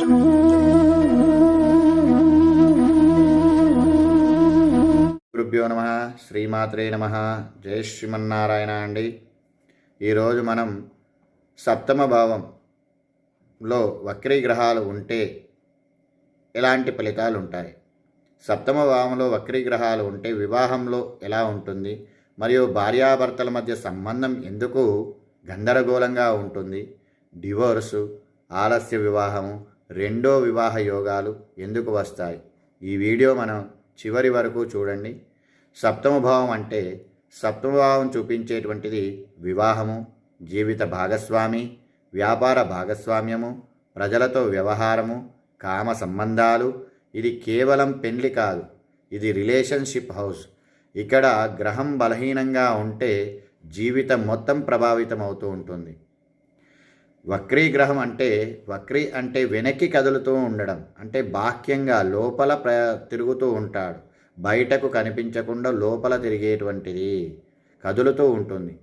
గురుభ్యో నమ. శ్రీమాత్రే నమ. జయ శ్రీమన్నారాయణ అండి ఈరోజు మనం సప్తమ భావంలో వక్రీగ్రహాలు ఉంటే ఎలాంటి ఫలితాలు ఉంటాయి? సప్తమ భావంలో వక్రీగ్రహాలు ఉంటే వివాహంలో ఎలా ఉంటుంది? మరియు భార్యాభర్తల మధ్య సంబంధం ఎందుకు గందరగోళంగా ఉంటుంది? డివోర్సు ఆలస్య వివాహము రెండో వివాహ యోగాలు ఎందుకు వస్తాయి? ఈ వీడియో మనం చివరి వరకు చూడండి. సప్తమ భావం అంటే సప్తమ భావం చూపించేటువంటిది వివాహము జీవిత భాగస్వామి వ్యాపార భాగస్వామ్యము ప్రజలతో వ్యవహారము కామ సంబంధాలు. ఇది కేవలం పెళ్ళి కాదు ఇది రిలేషన్షిప్ హౌస్. ఇక్కడ గ్రహం బలహీనంగా ఉంటే జీవితం మొత్తం ప్రభావితం అవుతూ ఉంటుంది. వక్రీగ్రహం అంటే వక్రీ అంటే వెనక్కి కదులుతూ ఉండడం. అంటే బాహ్యంగా లోపల ప్ర తిరుగుతూ ఉంటాడు. బయటకు కనిపించకుండా లోపల తిరిగేటువంటిది కదులుతూ ఉంటుంది.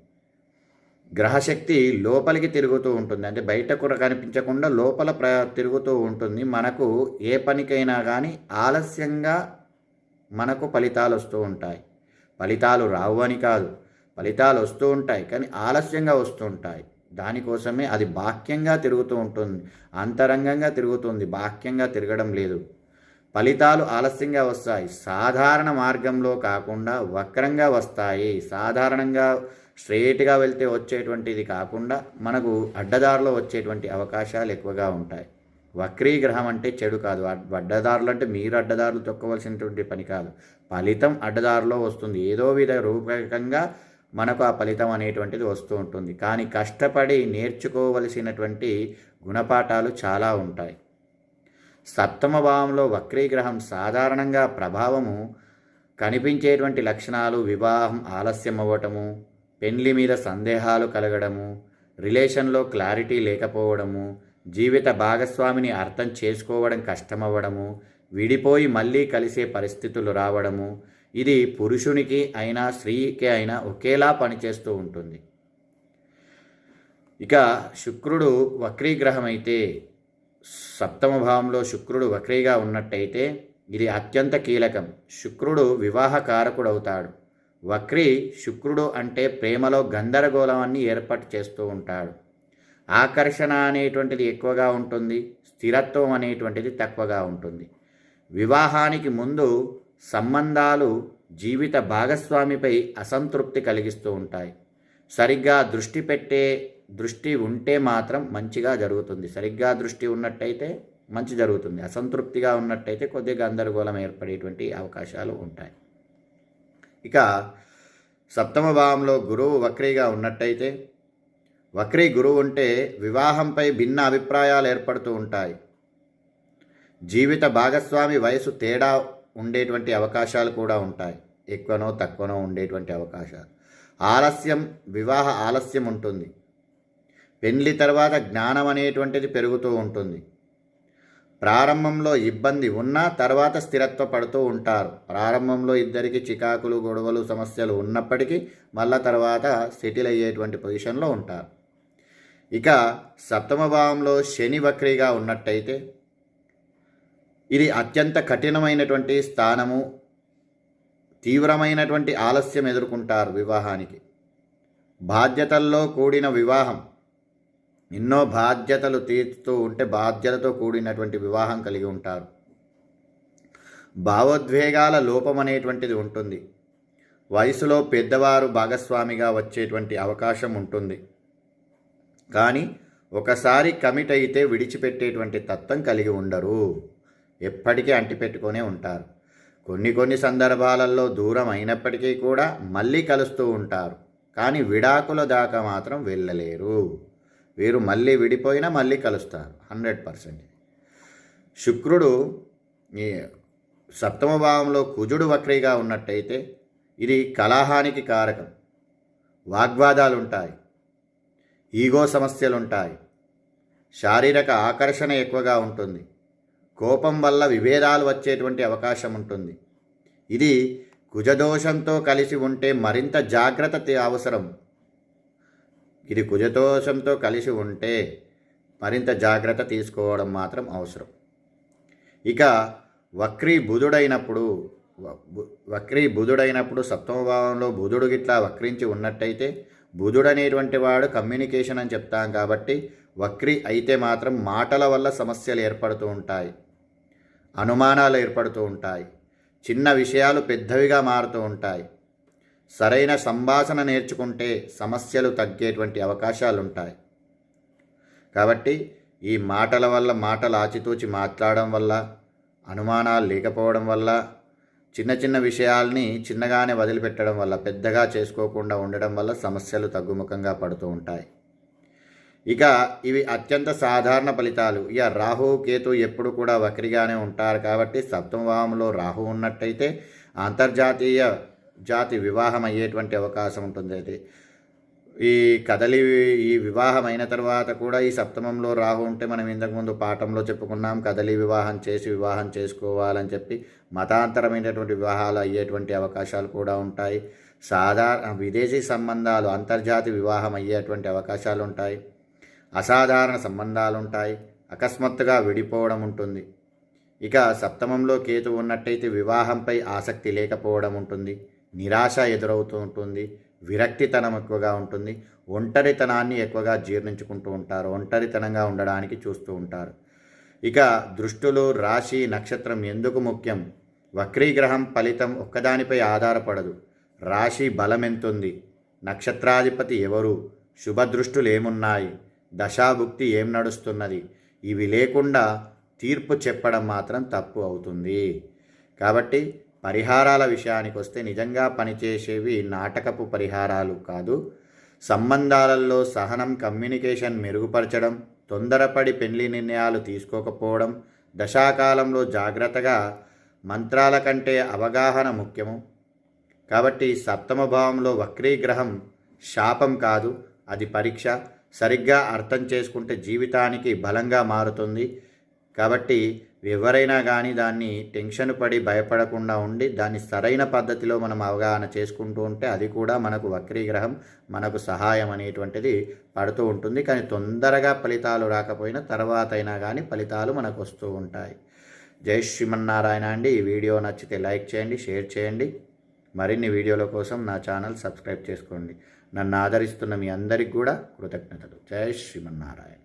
గ్రహశక్తి లోపలికి తిరుగుతూ ఉంటుంది. అంటే బయటకు కనిపించకుండా లోపల ప్ర తిరుగుతూ ఉంటుంది. మనకు ఏ పనికైనా కానీ ఆలస్యంగా మనకు ఫలితాలు వస్తూ ఉంటాయి. ఫలితాలు రావు అని కాదు. ఫలితాలు వస్తూ ఉంటాయి. కానీ ఆలస్యంగా వస్తూ ఉంటాయి. దానికోసమే అది బాహ్యంగా తిరుగుతూ ఉంటుంది అంతరంగంగా తిరుగుతుంది బాహ్యంగా తిరగడం లేదు. ఫలితాలు ఆలస్యంగా వస్తాయి. సాధారణ మార్గంలో కాకుండా వక్రంగా వస్తాయి. సాధారణంగా స్ట్రేట్గా వెళ్తే వచ్చేటువంటిది కాకుండా మనకు అడ్డదారిలో వచ్చేటువంటి అవకాశాలు ఎక్కువగా ఉంటాయి. వక్రీగ్రహం అంటే చెడు కాదు. అడ్డదారులు అంటే మీరు అడ్డదారులు తొక్కవలసినటువంటి పని కాదు. ఫలితం అడ్డదారిలో వస్తుంది. ఏదో విధ రూపకంగా మనకు ఆ ఫలితం అనేటువంటిది వస్తూ ఉంటుంది. కానీ కష్టపడి నేర్చుకోవలసినటువంటి గుణపాఠాలు చాలా ఉంటాయి. సప్తమ భావంలో వక్రీగ్రహం సాధారణంగా ప్రభావము కనిపించేటువంటి లక్షణాలు వివాహం ఆలస్యం అవ్వటము పెళ్ళి మీద సందేహాలు కలగడము రిలేషన్లో క్లారిటీ లేకపోవడము జీవిత భాగస్వామిని అర్థం చేసుకోవడం కష్టమవ్వడము విడిపోయి మళ్ళీ కలిసే పరిస్థితులు రావడము ఇది పురుషునికి అయినా స్త్రీకి అయినా ఒకేలా పనిచేస్తూ ఉంటుంది. ఇక శుక్రుడు వక్రీగ్రహం అయితే సప్తమ భావంలో శుక్రుడు వక్రీగా ఉన్నట్టయితే ఇది అత్యంత కీలకం. శుక్రుడు వివాహ కారకుడవుతాడు వక్రీ శుక్రుడు అంటే ప్రేమలో గందరగోళాన్ని ఏర్పాటు చేస్తూ ఉంటాడు. ఆకర్షణ అనేటువంటిది ఎక్కువగా ఉంటుంది. స్థిరత్వం అనేటువంటిది తక్కువగా ఉంటుంది. వివాహానికి ముందు సంబంధాలు జీవిత భాగస్వామిపై అసంతృప్తి కలిగిస్తూ ఉంటాయి. సరిగ్గా దృష్టి పెట్టే దృష్టి ఉంటే మాత్రం మంచిగా జరుగుతుంది. సరిగ్గా దృష్టి ఉన్నట్టయితే మంచి జరుగుతుంది. అసంతృప్తిగా ఉన్నట్టయితే కొద్దిగా గందరగోళం ఏర్పడేటువంటి అవకాశాలు ఉంటాయి. ఇక సప్తమ భావంలో గురువు వక్రీగా ఉన్నట్టయితే వక్రీ గురువు ఉంటే వివాహంపై భిన్న అభిప్రాయాలు ఏర్పడుతూ ఉంటాయి. జీవిత భాగస్వామి వయసు తేడా ఉండేటువంటి అవకాశాలు కూడా ఉంటాయి. ఎక్కువనో తక్కువనో ఉండేటువంటి అవకాశాలు. ఆలస్యం వివాహ ఆలస్యం ఉంటుంది. పెళ్ళి తర్వాత జ్ఞానం అనేటువంటిది పెరుగుతూ ఉంటుంది. ప్రారంభంలో ఇబ్బంది ఉన్నా తర్వాత స్థిరత్వ పడుతూ ఉంటారు. ప్రారంభంలో ఇద్దరికి చికాకులు గొడవలు సమస్యలు ఉన్నప్పటికీ మళ్ళా తర్వాత సెటిల్ అయ్యేటువంటి పొజిషన్లో ఉంటారు. ఇక సప్తమ భావంలో శని వక్రీగా ఉన్నట్టయితే ఇది అత్యంత కఠినమైనటువంటి స్థానము తీవ్రమైనటువంటి ఆలస్యం ఎదుర్కొంటారు వివాహానికి. బాధ్యతల్లో కూడిన వివాహం ఎన్నో బాధ్యతలు తీర్చుతూ ఉంటే బాధ్యతతో కూడినటువంటి వివాహం కలిగి ఉంటారు. భావోద్వేగాల లోపం అనేటువంటిది ఉంటుంది. వయసులో పెద్దవారు భాగస్వామిగా వచ్చేటువంటి అవకాశం ఉంటుంది. కానీ ఒకసారి కమిట్ అయితే విడిచిపెట్టేటువంటి తత్వం కలిగి ఉండరు. ఎప్పటికీ అంటిపెట్టుకొనే ఉంటారు. కొన్ని కొన్ని సందర్భాలలో దూరం అయినప్పటికీ కూడా మళ్ళీ కలుస్తూ ఉంటారు. కానీ విడాకుల దాకా మాత్రం వెళ్ళలేరు. వీరు మళ్ళీ విడిపోయినా మళ్ళీ కలుస్తారు. Hundred percent. శుక్రుడు ఈ సప్తమ భావంలో కుజుడు వక్రీగా ఉన్నట్టయితే ఇది కలహానికి కారకం. వాగ్వాదాలు ఉంటాయి ఈగో సమస్యలు ఉంటాయి శారీరక ఆకర్షణ ఎక్కువగా ఉంటుంది. కోపం వల్ల విభేదాలు వచ్చేటువంటి అవకాశం ఉంటుంది. ఇది కుజదోషంతో కలిసి ఉంటే మరింత జాగ్రత్త అవసరం. ఇది కుజదోషంతో కలిసి ఉంటే మరింత జాగ్రత్త తీసుకోవడం మాత్రం అవసరం. ఇక వక్రీ బుధుడైనప్పుడు వక్రీ బుధుడైనప్పుడు సప్తమ భావంలో బుధుడు గిట్లా వక్రించి ఉన్నట్టయితే బుధుడు అనేటువంటి వాడు కమ్యూనికేషన్ అని చెప్తాం కాబట్టి వక్రీ అయితే మాత్రం మాటల వల్ల సమస్యలు ఏర్పడుతూ ఉంటాయి. అనుమానాలు ఏర్పడుతూ ఉంటాయి. చిన్న విషయాలు పెద్దవిగా మారుతూ ఉంటాయి. సరైన సంభాషణ నేర్చుకుంటే సమస్యలు తగ్గేటువంటి అవకాశాలు ఉంటాయి కాబట్టి ఈ మాటల వల్ల మాటలు ఆచితూచి మాట్లాడడం వల్ల అనుమానాలు లేకపోవడం వల్ల చిన్న చిన్న విషయాల్ని చిన్నగానే వదిలిపెట్టడం వల్ల పెద్దగా చేసుకోకుండా ఉండడం వల్ల సమస్యలు తగ్గుముఖంగా పడుతూ ఉంటాయి. ఇక ఇవి అత్యంత సాధారణ ఫలితాలు. ఇక రాహు కేతు ఎప్పుడు కూడా వక్రిగానే ఉంటారు కాబట్టి సప్తమభావంలో రాహు ఉన్నట్టయితే అంతర్జాతీయ జాతి వివాహం అయ్యేటువంటి అవకాశం ఉంటుంది అయితే. ఈ కదలి ఈ వివాహం అయిన తర్వాత కూడా ఈ సప్తమంలో రాహు ఉంటే మనం ఇంతకుముందు పాఠంలో చెప్పుకున్నాం కదలి వివాహం చేసి వివాహం చేసుకోవాలని చెప్పి మతాంతరమైనటువంటి వివాహాలు అయ్యేటువంటి అవకాశాలు కూడా ఉంటాయి. సాధారణ విదేశీ సంబంధాలు అంతర్జాతి వివాహం అయ్యేటువంటి అవకాశాలు ఉంటాయి. అసాధారణ సంబంధాలుంటాయి. అకస్మాత్తుగా విడిపోవడం ఉంటుంది ఇక సప్తమంలో కేతు ఉన్నట్టయితే వివాహంపై ఆసక్తి లేకపోవడం ఉంటుంది నిరాశ ఎదురవుతూ ఉంటుంది విరక్తితనం ఎక్కువగా ఉంటుంది. ఒంటరితనాన్ని ఎక్కువగా జీర్ణించుకుంటూ ఉంటారు. ఒంటరితనంగా ఉండడానికి చూస్తూ ఉంటారు. ఇక దృష్టులు రాశి నక్షత్రం ఎందుకు ముఖ్యం? వక్రీగ్రహం ఫలితం ఒక్కదానిపై ఆధారపడదు. రాశి బలం ఎంతుంది నక్షత్రాధిపతి ఎవరు? శుభదృష్టులు ఏమున్నాయి దశాభుక్తి ఏం నడుస్తున్నది? ఇవి లేకుండా తీర్పు చెప్పడం మాత్రం తప్పు అవుతుంది. కాబట్టి పరిహారాల విషయానికి వస్తే నిజంగా పనిచేసేవి నాటకపు పరిహారాలు కాదు. సంబంధాలలో సహనం కమ్యూనికేషన్ మెరుగుపరచడం తొందరపడి పెళ్ళి నిర్ణయాలు తీసుకోకపోవడం దశాకాలంలో జాగ్రత్తగా మంత్రాల కంటే అవగాహన ముఖ్యము. కాబట్టి సప్తమ భావంలో వక్రీగ్రహం శాపం కాదు అది పరీక్ష. సరిగ్గా అర్థం చేసుకుంటే జీవితానికి బలంగా మారుతుంది. కాబట్టి ఎవరైనా కానీ దాన్ని టెన్షన్ పడి భయపడకుండా ఉండి దాన్ని సరైన పద్ధతిలో మనం అవగాహన చేసుకుంటూ ఉంటే అది కూడా మనకు వక్రీగ్రహం మనకు సహాయం అనేటువంటిది పడుతూ ఉంటుంది. కానీ తొందరగా ఫలితాలు రాకపోయినా తర్వాత అయినా కానీ ఫలితాలు మనకు వస్తూ ఉంటాయి. జై శ్రీమన్నారాయణ అండి. ఈ వీడియో నచ్చితే లైక్ చేయండి షేర్ చేయండి. మరిన్ని వీడియోల కోసం నా ఛానల్ సబ్స్క్రైబ్ చేసుకోండి. నన్ను ఆదరిస్తున్న మీ అందరికి కూడా కృతజ్ఞతలు. జై శ్రీమన్నారాయణ.